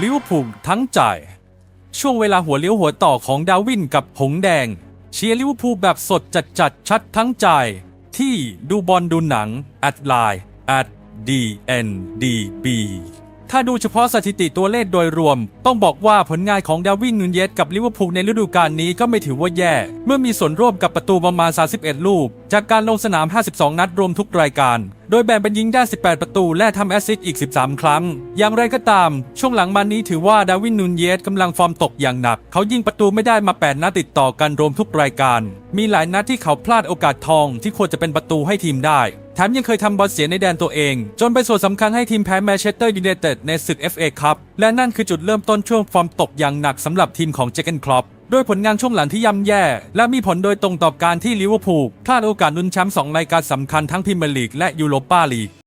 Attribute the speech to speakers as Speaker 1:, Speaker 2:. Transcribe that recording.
Speaker 1: ลิวพูลทั้งจ่าย ช่วงเวลาหัวเลี้ยวหัวต่อของดาวินกับหงแดง เชียร์ลิวพูลแบบสดจัดจัดชัดทั้งใจที่ดูบอลดูหนังแอดไลน์ at dndb ถ้าดูเฉพาะสถิติตัวเลขโดยรวม ต้องบอกว่าผลงานของดาวินนูนเยสกับลิเวอร์พูลในฤดูกาลนี้ก็ไม่ถือว่าแย่ เมื่อมีส่วนร่วมกับประตูประมาณ 31 ลูก จากการลงสนาม 52 นัดรวมทุกรายการ โดยแบ่งเป็นยิงได้ 18 ประตูและทำแอสซิสต์อีก 13 ครั้ง อย่างไรก็ตาม ช่วงหลังมานี้ถือว่าดาวินนูนเยสกำลังฟอร์มตกอย่างหนัก เขายิงประตูไม่ได้มา 8 นัดติดต่อกันรวมทุกรายการ มีหลายนัดที่เขาพลาดโอกาสทองที่ควรจะเป็นประตูให้ทีมได้ แถมยังเคยทำบอลเสียในแดนตัวเอง จนเป็นส่วนสำคัญให้ทีมแพ้แมนเชสเตอร์ยูไนเต็ดในศึก FA ครับและนั่นคือจุดเริ่มต้นช่วงฟอร์มตกอย่างหนักสำหรับทีมของเจเกนคลอปด้วยผลงานช่วงหลังที่ย่ำแย่ และมีผลโดยตรงต่อการที่ลิเวอร์พูลพลาดโอกาสลุ้นแชมป์สองรายการสำคัญทั้งพรีเมียร์ลีกและยูโรปาลีก